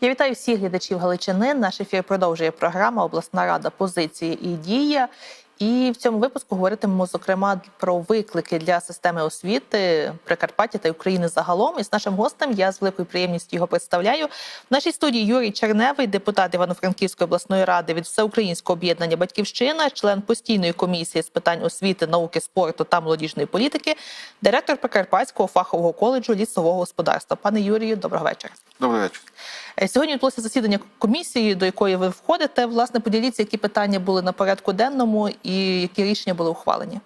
Я вітаю всіх глядачів Галичини. Наш ефір продовжує програма Обласна рада позиції і дія. І в цьому випуску говоритимемо зокрема про виклики для системи освіти Прикарпаття та України загалом. І з нашим гостем я з великою приємністю його представляю. В нашій студії Юрій Черневий, депутат Івано-Франківської обласної ради від Всеукраїнського об'єднання Батьківщина, член постійної комісії з питань освіти, науки, спорту та молодіжної політики, директор Прикарпатського фахового коледжу лісового господарства. Пане Юрію, доброго вечора. Добрий вечір. Е, Сьогодні відбулося засідання комісії, до якої ви входите. Власне, поділіться, які питання були на порядку денному і які рішення були ухвалені.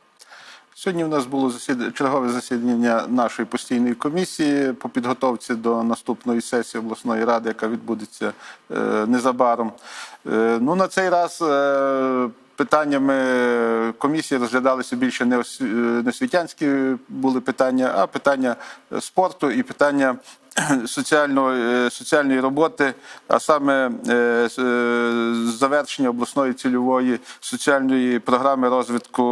Сьогодні в нас було засід... чергове засідання нашої постійної комісії по підготовці до наступної сесії обласної ради, яка відбудеться е, незабаром. Е, ну, на цей раз питаннями комісії розглядалися більше е, не світянські були питання, а питання спорту і питання соціальної, е, соціальної роботи, а саме е, завершення обласної цільової соціальної програми розвитку.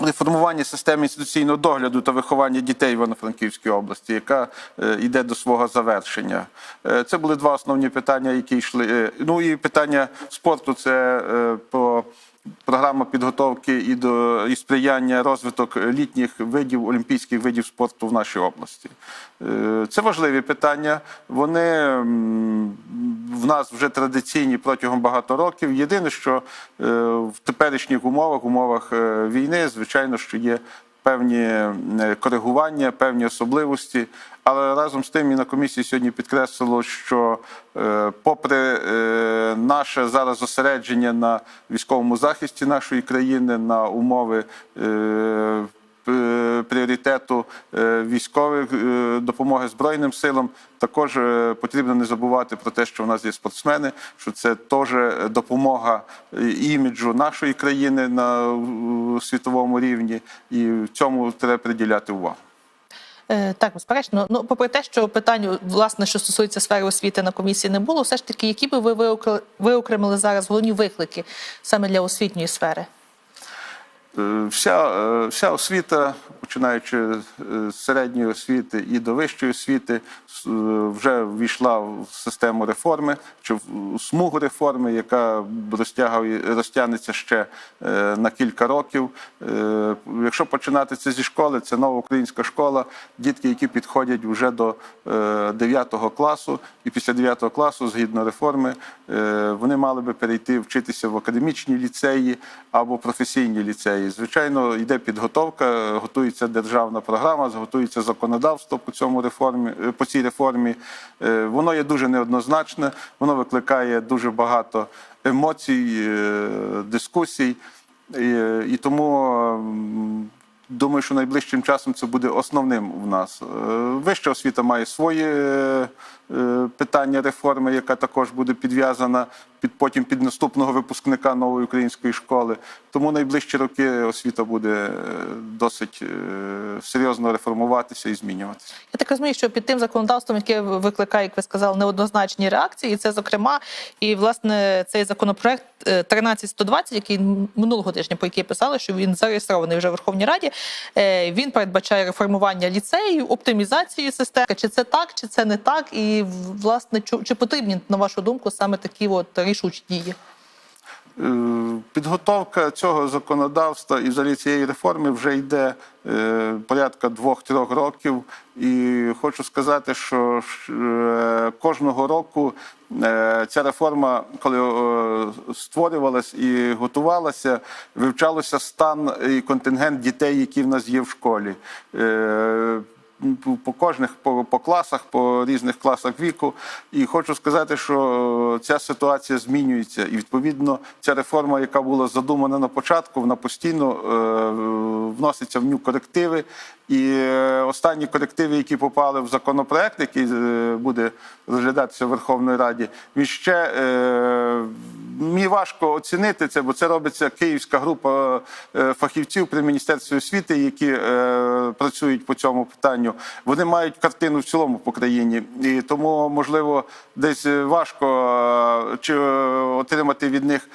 Реформування системи інституційного догляду та виховання дітей в Івано-Франківській області, яка е, йде до свого завершення. Е, Це були два основні питання, які йшли. Е, Ну і питання спорту це по програма підготовки і до і сприяння розвиток літніх видів олімпійських видів спорту в нашій області. Е, Це важливі питання. Вони в нас вже традиційні протягом багато років. Єдине, що е, в теперішніх умовах, умовах е, війни, звичайно, що є певні е, коригування, певні особливості. Але разом з тим і на комісії сьогодні підкреслило, що е, попри е, наше зараз зосередження на військовому захисті нашої країни, на умови пріоритету е, військових е, допомоги Збройним силам, також е, потрібно не забувати про те, що в нас є спортсмени, що це теж допомога е, іміджу нашої країни на е, світовому рівні, і в цьому треба приділяти увагу. Е, Так, безперечно. Ну, попри те, що питань, власне, що стосується сфери освіти на комісії не було, все ж таки, які би ви виокре- виокремили зараз головні виклики саме для освітньої сфери? Е, Вся, е, вся освіта, починаючи е, з середньої освіти і до вищої освіти, е, вже ввійшла в систему реформи чи в смугу реформи, яка розтягнеться ще е, на кілька років. Е, Якщо починати це зі школи, це нова українська школа, дітки, які підходять вже до 9 класу, і після 9 класу, згідно реформи, е, вони мали би перейти вчитися в академічні ліцеї або професійні ліцеї. Звичайно, йде підготовка, готується державна програма, готується законодавство по цьому реформі, е, по цій реформі. Е, Воно є дуже неоднозначне, воно викликає дуже багато емоцій, е, дискусій. І, тому думаю, що найближчим часом це буде основним в нас. Вища освіта має свої питання реформи, яка також буде підв'язана під потім під наступного випускника нової української школи. Тому найближчі роки освіта буде е, досить е, серйозно реформуватися і змінюватися. Я так розумію, що під тим законодавством, яке викликає, як ви сказали, неоднозначні реакції, і це зокрема, і власне цей законопроект е, 13120, який минулого тижня, по який писали, що він зареєстрований вже в Верховній Раді. е, Він передбачає реформування ліцеїв, оптимізацію системи. Чи це так, чи це не так? І власне, чи, потрібні на вашу думку саме такі от рішучі дії? Е, Підготовка цього законодавства і взагалі цієї реформи вже йде е, порядка двох-трьох років. І хочу сказати, що е, кожного року ця реформа, коли створювалась і готувалася, вивчалося стан і контингент дітей, які в нас є в школі. Е, по- кожних по, по класах, по різних класах віку. І хочу сказати, що ця ситуація змінюється. І відповідно ця реформа, яка була задумана на початку, вона постійно е, вноситься в ню корективи. І е, останні корективи, які попали в законопроект, який е, буде розглядатися в Верховній Раді, він ще е, мені важко оцінити це, бо це робиться київська група е, фахівців при міністерстві освіти, які е, працюють по цьому питанню. Вони мають картину в цілому по країні, і тому можливо десь важко е, чи отримати від них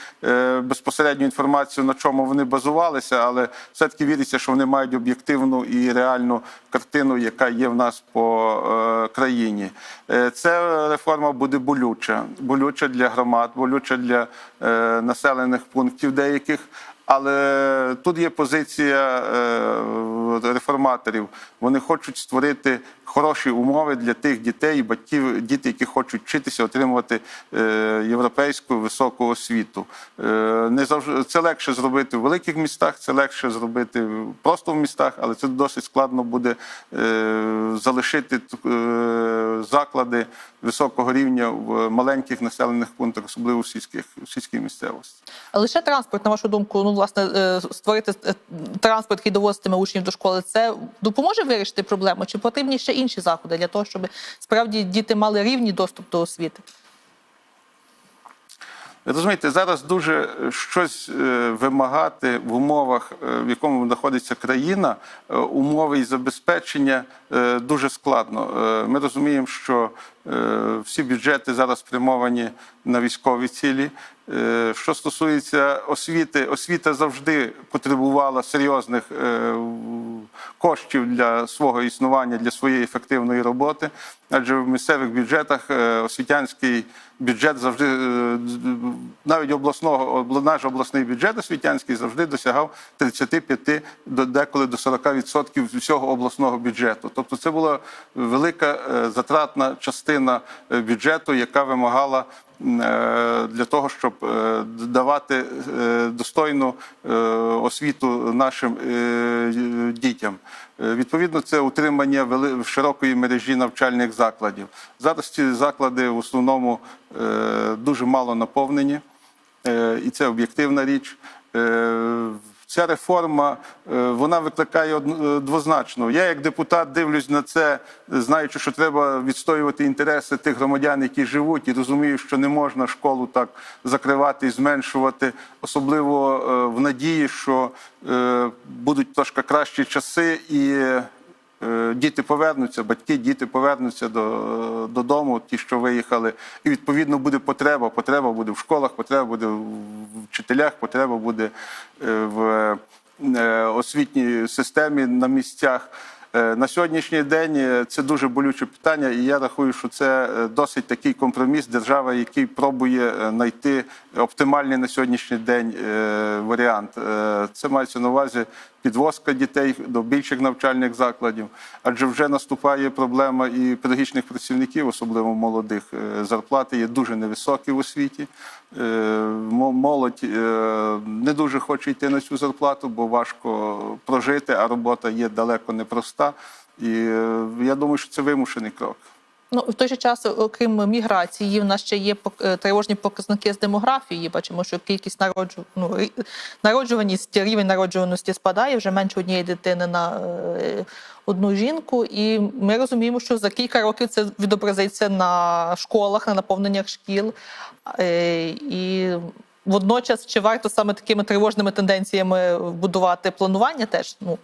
безпосередню інформацію, на чому вони базувалися, але все-таки віриться, що вони мають об'єктивну і реальну картину, яка є в нас по країні. Е, Ця реформа буде болюча, болюча для громад, болюча для населених пунктів деяких. Але тут є позиція е, реформаторів. Вони хочуть створити хороші умови для тих дітей батьків, діти, які хочуть вчитися, отримувати е, європейську високу освіту. Е, Не завжди це легше зробити в великих містах, це легше зробити просто в містах, але це досить складно буде залишити заклади високого рівня в маленьких населених пунктах, особливо в сільських в сільській місцевості. Лише транспорт, на вашу думку, ну власне е, створити е, транспорт, який довозитиме учнів до школи, це допоможе вирішити проблему? Чи потрібні ще інші заходи для того, щоб справді діти мали рівний доступ до освіти? Розумієте, зараз дуже щось е, вимагати в умовах, в якому знаходиться країна, умови і забезпечення дуже складно. Ми розуміємо, що всі бюджети зараз спрямовані на військові цілі. Е, Що стосується освіти, освіта завжди потребувала серйозних е, коштів для свого існування, для своєї ефективної роботи. Адже в місцевих бюджетах е, освітянський бюджет завжди навіть обласного обла- наш обласний бюджет освітянський завжди досягав 35 до деколи до 40% всього обласного бюджету. Тобто це була велика затратна частина бюджету, яка вимагала для того, щоб е, давати е, достойну е, освіту нашим е, дітям. Е, Відповідно, це утримання широкої мережі навчальних закладів. Зараз ці заклади в основному е, дуже мало наповнені, е, і це об'єктивна річ. Ця реформа е, вона викликає е, двозначно. Я, як депутат, дивлюсь на це, знаючи, що треба відстоювати інтереси тих громадян, які живуть, і розумію, що не можна школу так закривати і зменшувати, особливо е, в надії, що будуть трошки кращі часи і. Е, Діти повернуться, батьки, діти повернуться до, додому, ті, що виїхали, і відповідно буде потреба. Потреба буде в школах, потреба буде в вчителях, потреба буде е, в е, освітній системі на місцях. На сьогоднішній день це дуже болюче питання, і я рахую, що це досить такий компроміс держави, який пробує знайти оптимальний на сьогоднішній день варіант. Це мається на увазі підвозка дітей до більших навчальних закладів, адже вже наступає проблема і педагогічних працівників, особливо молодих. Е, Зарплати є дуже невисокі в освіті. Е, Молодь е, не дуже хоче йти на цю зарплату, бо важко прожити, а робота є далеко непроста. І я думаю, що це вимушений крок. Ну в той же час, окрім міграції, в нас ще є е, тривожні показники з демографії. Бачимо, що кількість народжу... ну, народжуваність, рівень народжуваності спадає вже менше однієї дитини на е, одну жінку. І ми розуміємо, що за кілька років це відобразиться на школах, на наповненнях шкіл. Е, І водночас, чи варто саме такими тривожними тенденціями будувати планування, теж ну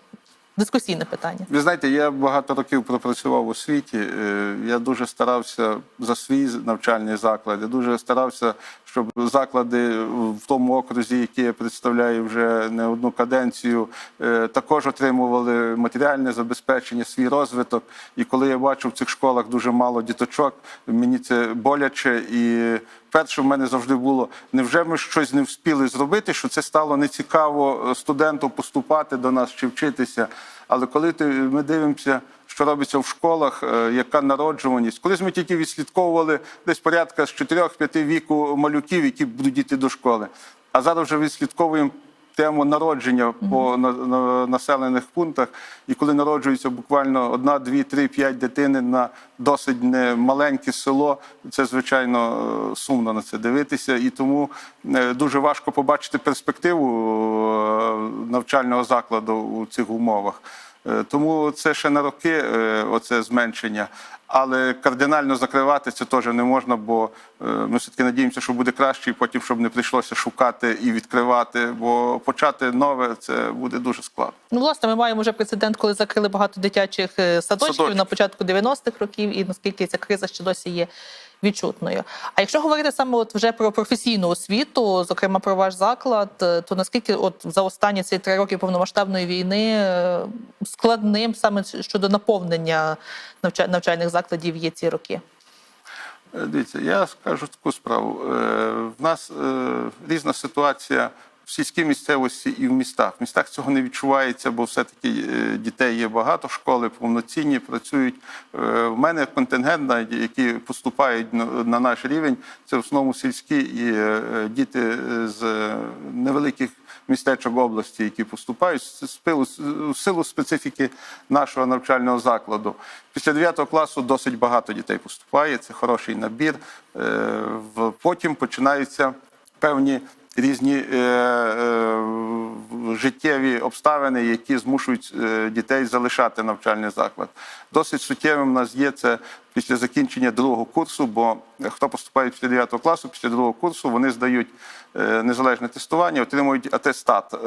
дискусійне питання. Ви знаєте, я багато років пропрацював у освіті. Е, Я дуже старався за свій навчальний заклад. Я дуже старався, щоб заклади в тому окрузі, який я представляю вже не одну каденцію, е, також отримували матеріальне забезпечення, свій розвиток. І коли я бачу в цих школах дуже мало діточок, мені це боляче і. Перше в мене завжди було: невже ми щось не встигли зробити, що це стало нецікаво е, студенту поступати до нас чи вчитися. Але коли ти, ми дивимося, що робиться в школах, е, яка народжуваність, колись ми тільки відслідковували десь порядка з 4-5 віку малюків, які будуть діти до школи. А зараз вже відслідковуємо тему народження по на, на населених пунктах. І коли народжується буквально одна, дві, три, п'ять дитини на досить не маленьке село, це звичайно е, сумно на це дивитися. І тому е, дуже важко побачити перспективу е, навчального закладу у цих умовах. Тому це ще на роки, оце зменшення. Але кардинально закривати це теж не можна, бо е, ми все-таки надіємося, що буде краще, і потім, щоб не прийшлося шукати і відкривати, бо почати нове це буде дуже складно. Ну, власне, ми маємо вже прецедент, коли закрили багато дитячих е, садочків Садочків. на початку 90-х років, і наскільки ця криза ще досі є відчутною. А якщо говорити саме от вже про професійну освіту, зокрема про ваш заклад, е, то наскільки от за останні ці три роки повномасштабної війни е, складним саме щодо наповнення навча- навчальних закладів є ці роки? Е, Дивіться, я скажу таку справу. В нас різна ситуація сільській місцевості і в містах. В містах цього не відчувається, бо все-таки е, дітей є багато, школи повноцінні працюють. Е, В мене контингент, які поступають на- на наш рівень, це в основному сільські і е, діти е, з е, невеликих містечок області, які поступають з пилу- в силу специфіки нашого навчального закладу. Після 9 класу досить багато дітей поступає. Це хороший набір. Е, Потім починаються певні різні е, е, життєві обставини, які змушують е, дітей залишати навчальний заклад. Досить суттєвим у нас є це після закінчення другого курсу, бо хто поступає після 9 класу, після другого курсу вони здають е, незалежне тестування, отримують атестат е,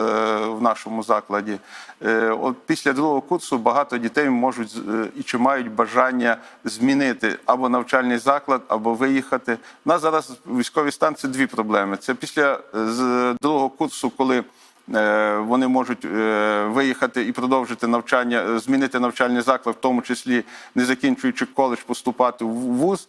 в нашому закладі. Е, От після другого курсу багато дітей можуть і чи мають бажання змінити або навчальний заклад, або виїхати. У нас зараз військовий стан це дві проблеми. Це після другого курсу, коли вони можуть е, виїхати і продовжити навчання, е, змінити навчальний заклад, в тому числі не закінчуючи коледж, поступати в вуз.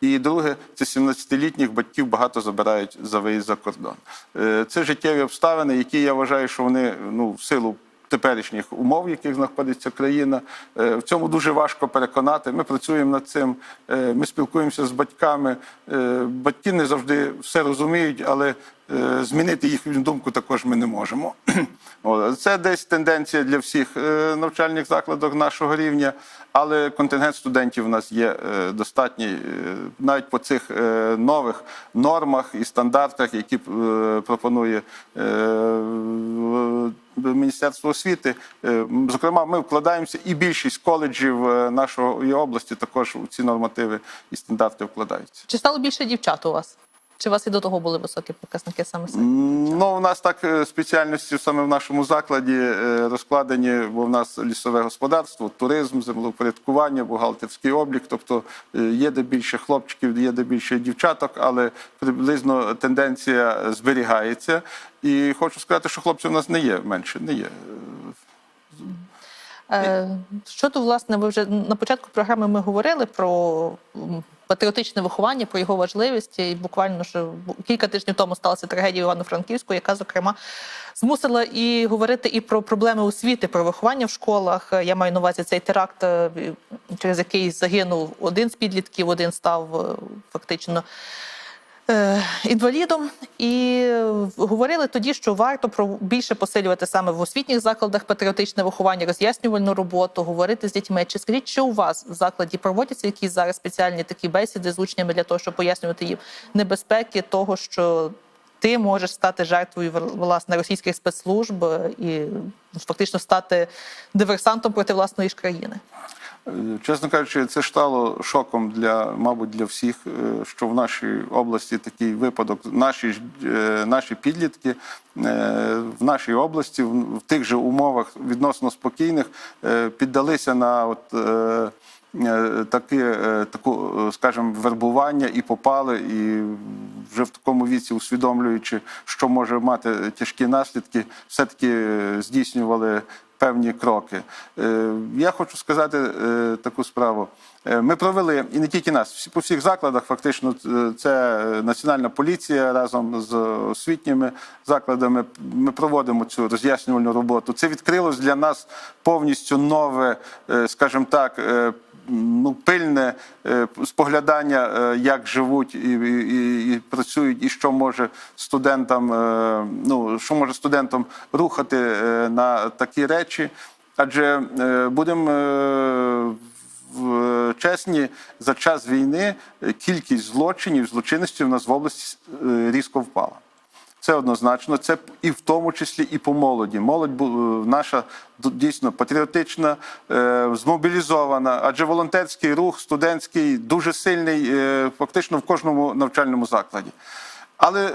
І друге, це 17-літніх батьків багато забирають за виїзд за кордон. Е, Це життєві обставини, які я вважаю, що вони ну, в силу теперішніх умов, в яких знаходиться країна. Е, В цьому дуже важко переконати. Ми працюємо над цим, е, ми спілкуємося з батьками. Е, Батьки не завжди все розуміють, але е, змінити їхню думку також ми не можемо. Це десь тенденція для всіх е, навчальних закладів нашого рівня, але контингент студентів у нас є е, достатній е, навіть по цих е, нових нормах і стандартах, які е, пропонує е, Міністерство освіти. Е, Зокрема, ми вкладаємося, і більшість коледжів е, нашої області також у ці нормативи і стандарти вкладаються. Чи стало більше дівчат у вас? Чи у вас і до того були високі показники саме це? Ну, у нас так е, спеціальності саме в нашому закладі е, розкладені, бо в нас лісове господарство, туризм, землепорядкування, бухгалтерський облік. Тобто е, є де більше хлопчиків, є де більше дівчаток, але приблизно тенденція зберігається. І хочу сказати, що хлопців у нас не є менше, не є. Е, Щодо власне, ви вже на початку програми ми говорили про патріотичне виховання, про його важливість. І буквально що кілька тижнів тому сталася трагедія Івано-Франківську, яка зокрема змусила і говорити і про проблеми освіти, про виховання в школах. Я маю на увазі цей теракт, е, через який загинув один з підлітків, один став е, фактично інвалідом, і е, говорили тоді, що варто про більше посилювати саме в освітніх закладах патріотичне виховання, роз'яснювальну роботу, говорити з дітьми. Чи скажіть, що у вас в закладі проводяться якісь зараз спеціальні такі бесіди з учнями для того, щоб пояснювати їм небезпеки того, що ти можеш стати жертвою власне російських спецслужб е, і фактично стати диверсантом проти власної ж країни? Чесно кажучи, це стало шоком для, мабуть, для всіх, е, що в нашій області такий випадок. Наші е, наші підлітки е, в нашій області в тих же умовах відносно спокійних піддалися на от. Таке, таку, скажімо, вербування і попали, і вже в такому віці, усвідомлюючи, що може мати тяжкі наслідки, все-таки е, здійснювали певні кроки. Е, Я хочу сказати е, таку справу. Е, Ми провели і не тільки нас, по всіх закладах. Фактично, це національна поліція разом з освітніми закладами. Ми проводимо цю роз'яснювальну роботу. Це відкрилось для нас повністю нове, скажімо так. Ну, пильне е, споглядання, е, як живуть і, і, і працюють, і що може студентам, е, ну що може студентам рухати на такі речі. Адже будемо чесні, за час війни кількість злочинів, злочинності в нас в області різко впала. Це однозначно. Це і в тому числі і по молоді. Молодь е, наша дійсно патріотична, е, змобілізована, адже волонтерський рух студентський дуже сильний, е, фактично в кожному навчальному закладі. Але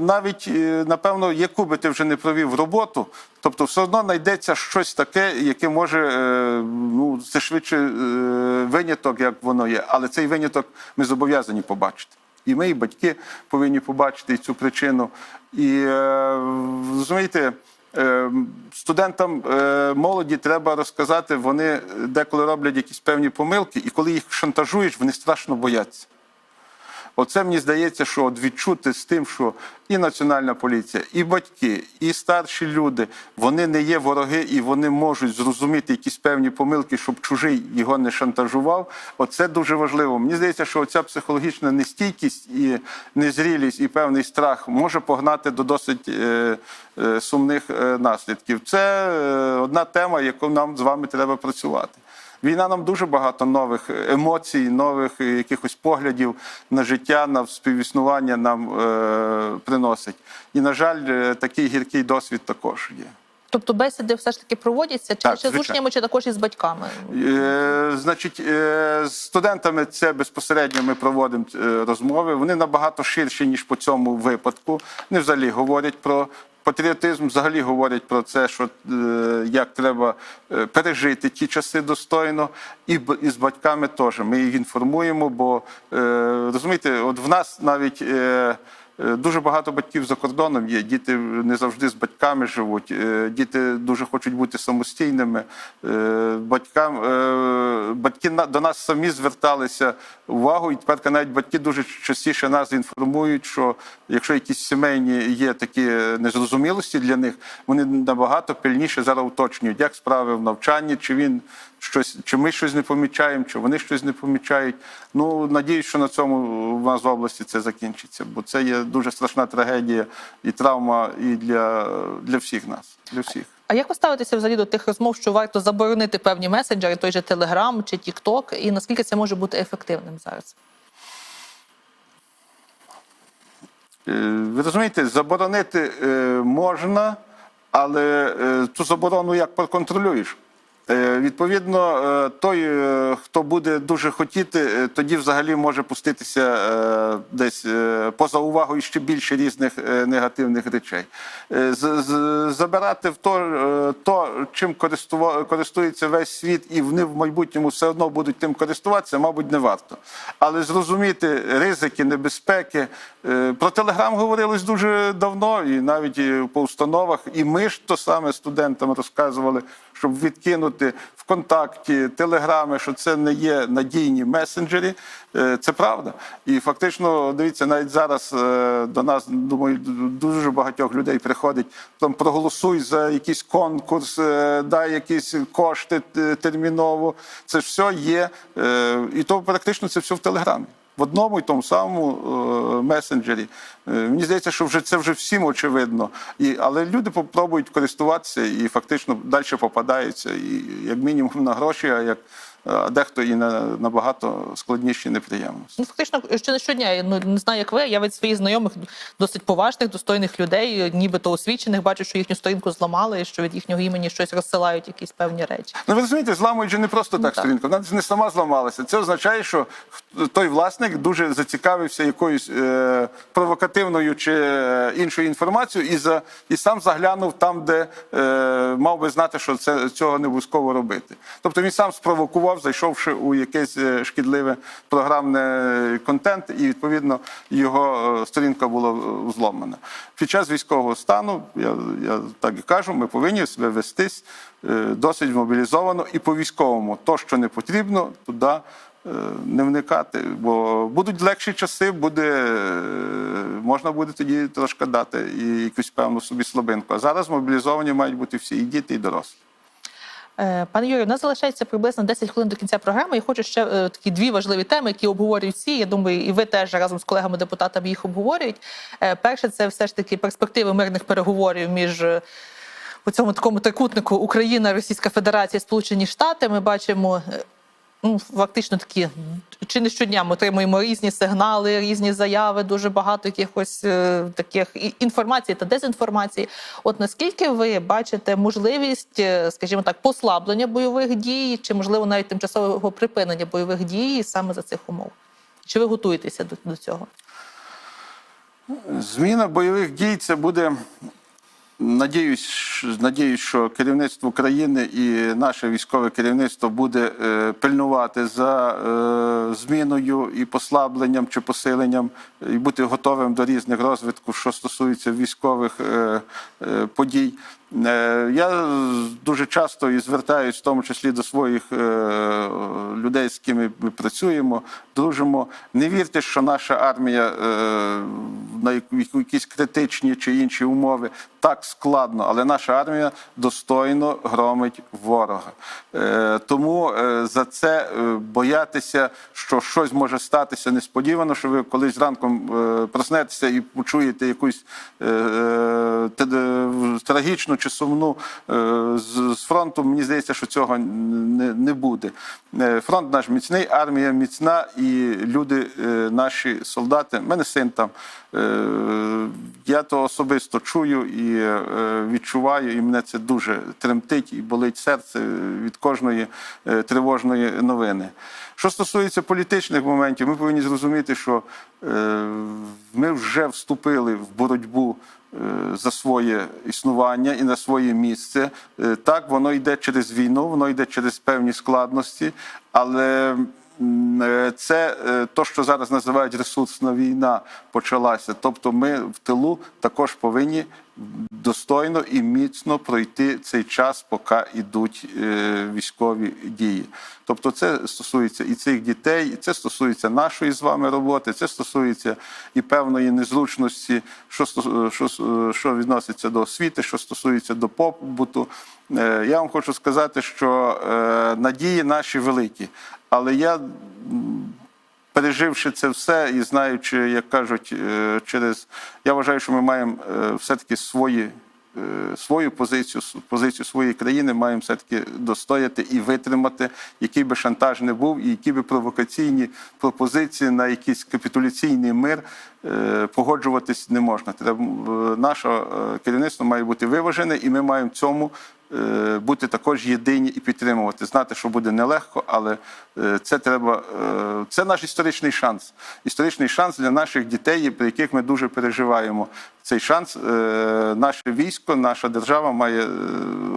навіть напевно, яку би ти вже не провів роботу, тобто все одно знайдеться щось таке, яке може ну це швидше виняток, як воно є. Але цей виняток ми зобов'язані побачити. І ми, і батьки повинні побачити цю причину. І е, розумієте, е, студентам е, молоді треба розказати, вони деколи роблять якісь певні помилки, і коли їх шантажуєш, вони страшно бояться. Оце мені здається, що от відчути з тим, що і національна поліція, і батьки, і старші люди вони не є вороги, і вони можуть зрозуміти якісь певні помилки, щоб чужий його не шантажував. Оце дуже важливо. Мені здається, що ця психологічна нестійкість і незрілість, і певний страх може погнати до досить е, е, сумних е, наслідків. Це е, одна тема, яку нам з вами треба працювати. Війна нам дуже багато нових емоцій, нових е, якихось поглядів на життя, на співіснування нам е, приносить. І, на жаль, е, такий гіркий досвід також є. Тобто бесіди все ж таки проводяться, чи Так, лише з учнями, чи також із батьками? Е, значить, е, з студентами це безпосередньо ми проводимо е, розмови. Вони набагато ширші, ніж по цьому випадку. Вони взагалі говорять про. Патріотизм взагалі говорить про це, що е, як треба е, пережити ті часи достойно, і, і з батьками теж. Ми їх інформуємо, бо е, розумієте, от в нас навіть. Е, Дуже багато батьків за кордоном є. Діти не завжди з батьками живуть. Е, Діти дуже хочуть бути самостійними. Е, Батькам батьки до нас самі зверталися увагу, і тепер навіть батьки дуже частіше нас інформують, що якщо якісь сімейні є такі незрозумілості для них, вони набагато пильніше зараз уточнюють, як справи в навчанні, чи він щось, чи ми щось не помічаємо, чи вони щось не помічають. Ну надіюсь, що на цьому в нас в області це закінчиться, бо це є дуже страшна трагедія і травма і для, для всіх нас, для всіх. А як ви ставитеся взагалі до тих розмов, що варто заборонити певні месенджери, той же Телеграм чи Тікток, і наскільки це може бути ефективним зараз? Е, Ви розумієте, заборонити е, можна, але е, цю заборону як проконтролюєш? Е, Відповідно, е, той, е, хто буде дуже хотіти, тоді взагалі може пуститися десь поза увагою ще більше різних негативних речей. Забирати в то, то чим користується весь світ, і вони в майбутньому все одно будуть тим користуватися, мабуть, не варто. Але зрозуміти ризики, небезпеки. Про Телеграм говорилось дуже давно, і навіть по установах. І ми ж то саме студентам розказували, щоб відкинути ВКонтакті, Телеграми, що це не є надійні месенджері. Е, Це правда. І фактично, дивіться, навіть зараз е, до нас, думаю, дуже багатьох людей приходить, там проголосуй за якийсь конкурс, е, дай якісь кошти терміново. Це все є. І то практично це все в Телеграмі. В одному і тому самому е, месенджері. Е, мені здається, що вже це вже всім очевидно. І, але люди попробують користуватися і фактично далі попадаються, і як мінімум на гроші, а як дехто і на набагато складніші неприємності. Ну, фактично, що не щодня, я, ну не знаю, як ви. Я від своїх знайомих досить поважних, достойних людей, нібито освічених, бачу, що їхню сторінку зламали, і що від їхнього імені щось розсилають, якісь певні речі. Ну, ви розумієте, зламують же не просто так так. сторінку. Вона не сама зламалася. Це означає, що той власник дуже зацікавився якоюсь е, провокативною чи е, іншою інформацією і за і сам заглянув там, де е, мав би знати, що це цього не обов'язково робити. Тобто він сам спровокував, зайшовши у якесь е, шкідливе програмне контент, і відповідно його е, сторінка була е, зломана. Під час військового стану, я, я так і кажу, ми повинні себе вестись е, досить мобілізовано і по військовому. То, що не потрібно, туди е, не вникати. Бо будуть легші часи, буде, е, можна буде тоді трошки дати і якусь певну собі слабинку. А зараз мобілізовані мають бути всі і діти, і дорослі. Е, Пане Юрію, у нас залишається приблизно 10 хвилин до кінця програми. Я хочу ще е, такі дві важливі теми, які обговорюють всі. Я думаю, і ви теж разом з колегами-депутатами їх обговорюють. Е, Перше, це все ж таки перспективи мирних переговорів між. е, У цьому такому трикутнику Україна, Російська Федерація, Сполучені Штати. Ми бачимо е, ну, фактично такі чи не щодня ми отримуємо різні сигнали, різні заяви, дуже багато якихось е, таких інформації та дезінформації. От наскільки ви бачите можливість, е, скажімо так, послаблення бойових дій, чи можливо навіть тимчасового припинення бойових дій саме за цих умов? Чи ви готуєтеся до, до цього? Зміна бойових дій це буде. Надіюсь, надіюсь, що керівництво країни і наше військове керівництво буде е, пильнувати за е, зміною і послабленням чи посиленням, і бути готовим до різних розвитків, що стосується військових е, подій. Е, Я дуже часто і звертаюсь, в тому числі до своїх е, людей, з ким ми працюємо, дружимо. Не вірте, що наша армія е, на якісь критичні чи інші умови так складно, але наша армія достойно громить ворога. Тому за це боятися, що щось може статися несподівано, що ви колись ранком проснетеся і почуєте якусь трагічну чи сумну е, з з фронту. Мені здається, що цього не, не буде. Е, Фронт наш міцний, армія міцна, і люди, е, наші солдати. в мене син там. Я то особисто чую і відчуваю, і мене це дуже тремтить і болить серце від кожної тривожної новини. Що стосується політичних моментів, ми повинні зрозуміти, що ми вже вступили в боротьбу за своє існування і на своє місце. Е, Так, воно йде через війну, воно йде через певні складності, але е, це е, то, що зараз називають ресурсна війна, почалася. Тобто, ми в тилу також повинні достойно і міцно пройти цей час, поки йдуть е, військові дії. Тобто, це стосується і цих дітей, і це стосується нашої з вами роботи, це стосується і певної незручності, що що, що відноситься до освіти, що стосується до побуту. Е, Я вам хочу сказати, що е, надії наші великі, але я переживши це все і знаючи, як кажуть, е, через я вважаю, що ми маємо е, все-таки свої. е, Свою позицію, позицію своєї країни маємо все-таки достояти і витримати, який би шантаж не був, і які би провокаційні пропозиції на якийсь капітуляційний мир погоджуватись не можна. Треба наше керівництво має бути виважене, і ми маємо цьому бути також єдині і підтримувати. Знати, що буде нелегко, але е, це треба. е, Це наш історичний шанс. Історичний шанс для наших дітей, при яких ми дуже переживаємо. Цей шанс е, наше військо, наша держава має е,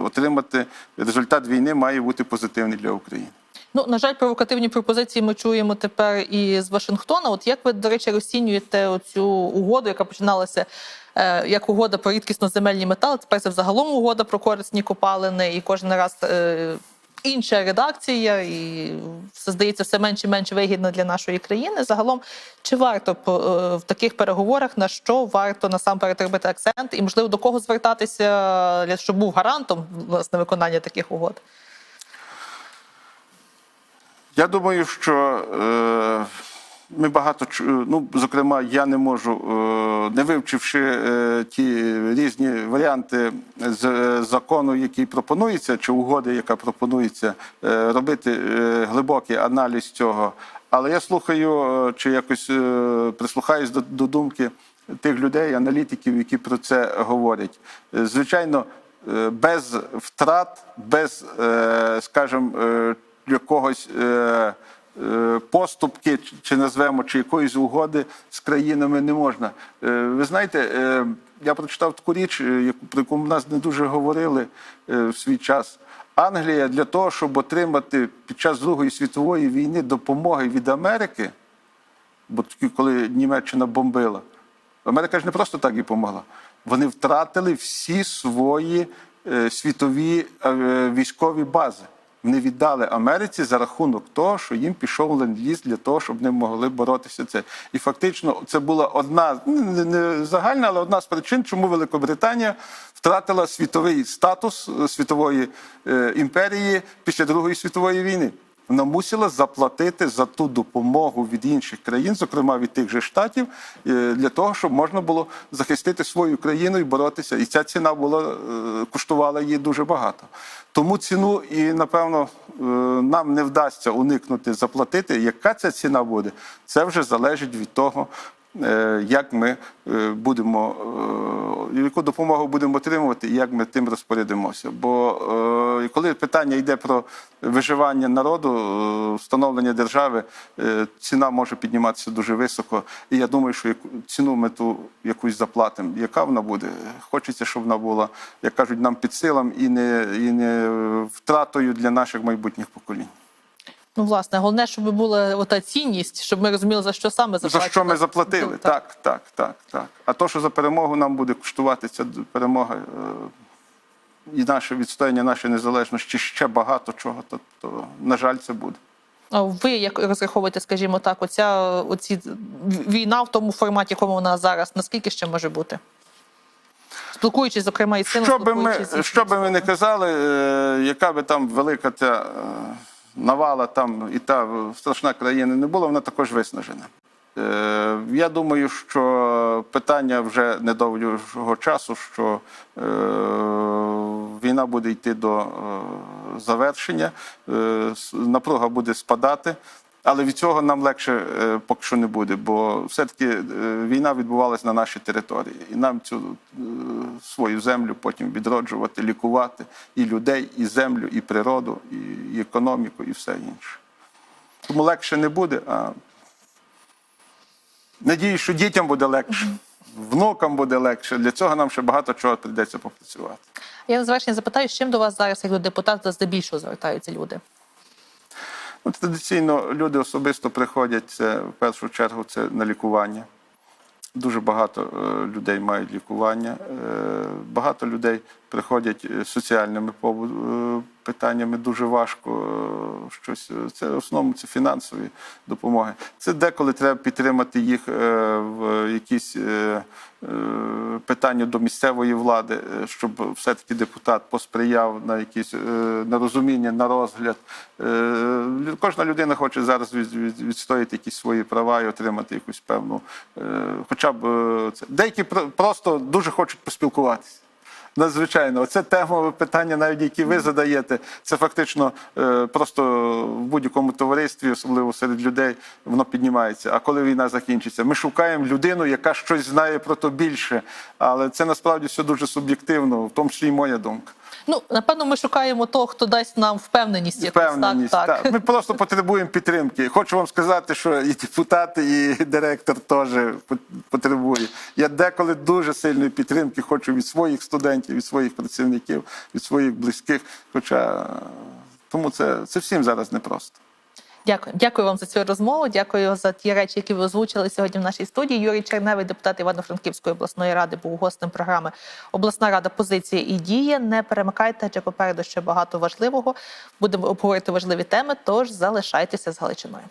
отримати. Результат війни має бути позитивний для України. Ну, на жаль, провокативні пропозиції ми чуємо тепер і з Вашингтона. От як ви, до речі, розцінюєте оцю угоду, яка починалася е, як угода про рідкісно-земельні метали, тепер це взагалом угода про корисні копалини, і кожен раз е, інша редакція, і все здається все менше і менше вигідно для нашої країни. Загалом, чи варто е, в таких переговорах на що варто насамперед робити акцент, і можливо до кого звертатися, щоб був гарантом власне виконання таких угод? Я думаю, що е, ми багато ну, зокрема, я не можу, е, не вивчивши е, ті різні варіанти з е, закону, який пропонується, чи угоди, яка пропонується, робити глибокий аналіз цього. Але я слухаю чи якось прислухаюсь до, до думки тих людей, аналітиків, які про це говорять. Звичайно, без втрат, без, скажімо, якогось е, е, поступки, чи- назвемо, чи якоїсь угоди з країнами не можна. Е, Ви знаєте, е, я прочитав таку річ, е, яку- про яку нас не дуже говорили е, в свій час. Англія для того, щоб отримати під час Другої світової війни допомоги від Америки, бо коли Німеччина бомбила, Америка ж не просто так їй помогла. Вони втратили всі свої е, світові е, військові бази. Вони віддали Америці за рахунок того, що їм пішов ленд-ліз для того, щоб вони могли боротися це. І фактично це була одна ну, не, загальна, але одна з причин, чому Великобританія втратила світовий статус е, світової е, імперії після Другої світової війни. Вона мусила заплатити за ту допомогу від інших країн, зокрема від тих же штатів, е, для того, щоб можна було захистити свою країну і боротися. І ця ціна була е, коштувала її дуже багато. Тому ціну і напевно е, нам не вдасться уникнути заплатити. Яка ця ціна буде? Це вже залежить від того. Як ми будемо, яку допомогу будемо отримувати, і як ми тим розпорядимося. Бо і коли питання йде про виживання народу, е, встановлення держави, е, ціна може підніматися дуже високо. І я думаю, що ціну ми ту якусь заплатимо. Яка вона буде? Хочеться, щоб вона була, як кажуть, нам під силам і не, і не втратою для наших майбутніх поколінь. Ну, власне, головне, щоб була ота цінність, щоб ми розуміли, за що саме заплатили. За що ми заплатили? Так, так, так, так. А то, що за перемогу нам буде коштувати ця перемога е, і наше відстояння нашої незалежності ще багато чого, то, то на жаль, це буде. А ви як розраховуєте, скажімо так, оця оці війна в тому форматі, якому вона зараз, наскільки ще може бути? Спілкуючись, зокрема, із цим Що би ми, спілкуючись що би ми не казали, е, яка би там велика ця е, навала там і та страшна країна не була, вона також виснажена. Е, Я думаю, що питання вже недовгого часу, що е, війна буде йти до е, завершення, напруга буде спадати. Але від цього нам легше поки що не буде, бо все-таки війна відбувалася на нашій території, і нам цю свою землю потім відроджувати, лікувати і людей, і землю, і природу, і економіку, і все інше. Тому легше не буде, а надію, що дітям буде легше, внукам буде легше. Для цього нам ще багато чого прийдеться попрацювати. Я на завершення запитаю, з чим до вас зараз, як до депутата, здебільшого звертаються люди? Ну, традиційно люди особисто приходять це в першу чергу це на лікування. Дуже багато е, людей мають лікування. Е, багато людей приходять е, соціальними питаннями. Дуже важко е, щось. е, Це в основному це фінансові допомоги. Це деколи треба підтримати їх е, в якісь питання до місцевої влади, щоб все-таки депутат посприяв на якісь е, на розгляд. Кожна людина хоче зараз від- від- відстояти якісь свої права і отримати якусь певну, хоча б це. Деякі просто дуже хочуть поспілкуватися. Надзвичайно, оце темове питання, навіть які ви задаєте, це фактично е, просто в будь-якому товаристві, особливо серед людей, воно піднімається. А коли війна закінчиться, ми шукаємо людину, яка щось знає про то більше. Але це насправді все дуже суб'єктивно, в тому числі і моя думка. Ну, напевно, ми шукаємо того, хто дасть нам впевненість. якусь, Впевненість. Так, так. так. Ми просто потребуємо підтримки. Хочу вам сказати, що і депутати, і директор теж потребує. Я деколи дуже сильної підтримки хочу від своїх студентів, від своїх працівників, від своїх близьких. Хоча е, тому це, це всім зараз непросто. Дякую. Дякую вам за цю розмову. Дякую за ті речі, які ви озвучили сьогодні в нашій студії. Юрій Черневий, депутат Івано-Франківської обласної ради, був гостем програми Обласна рада позиції і дії. Не перемикайте, адже попереду ще багато важливого. Будемо обговорити важливі теми. Тож залишайтеся з Галичиною.